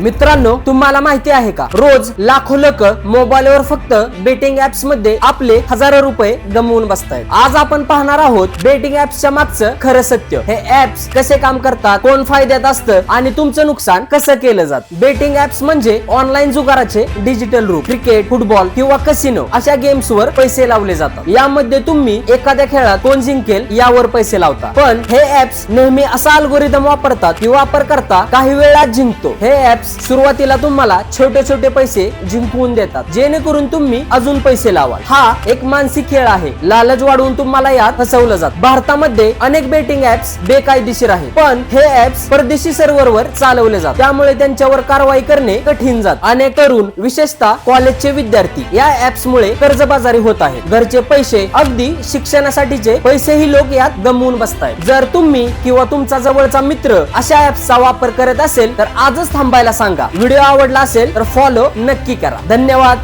मित्रांनो तुम्हाला माहिती आहे का? रोज लाखो लोक मोबाईलवर फक्त बेटिंग ऍप्समध्ये आपले हजारो रुपये गमवून बसतायत. आज आपण पाहणार आहोत बेटिंग ऍप्सच्या मागचं खरं सत्य. हे ऍप्स कसे काम करतात कोण फायद्यात असतं आणि तुमचं नुकसान कसं केलं जात? बेटिंग ऍप्स म्हणजे ऑनलाईन जुगाराचे डिजिटल रूप. क्रिकेट फुटबॉल किंवा कसिनो अशा गेम्स वर पैसे लावले जातात. यामध्ये तुम्ही एखाद्या खेळात कोण जिंकेल यावर पैसे लावता. पण हे ऍप्स नेहमी असा अल्गोरिदम वापरतात की वापरकर्ता काही वेळात जिंकतो. हे ऍप्स सुरुवातीला तुम्हाला छोटे छोटे पैसे जिंकवून देतात. जेणेकरून तुम्ही अजून पैसे लावाल. हा एक मानसिक खेळ आहे. लालच वाढवून तुम्हाला यात फसवलं जात. भारतामध्ये अनेक बेटिंग ऍप्स बेकायदेशीर आहेत. पण हे ऍप्स परदेशी सर्व्हरवर चालवले जातात. त्यामुळे त्यांच्यावर कारवाई करणे कठीण जात. अनेक तरुण विशेषतः कॉलेजचे विद्यार्थी या ऍप्स मुळे कर्जबाजारी होत आहेत. घरचे पैसे अगदी शिक्षणासाठीचे पैसेही लोक यात गमवून बसतायत. जर तुम्ही किंवा तुमचा जवळचा मित्र अशा ऍप्सचा वापर करत असेल तर आजच थांबायला सांगा. व्हिडिओ आवडला असेल तर फॉलो नक्की करा. धन्यवाद.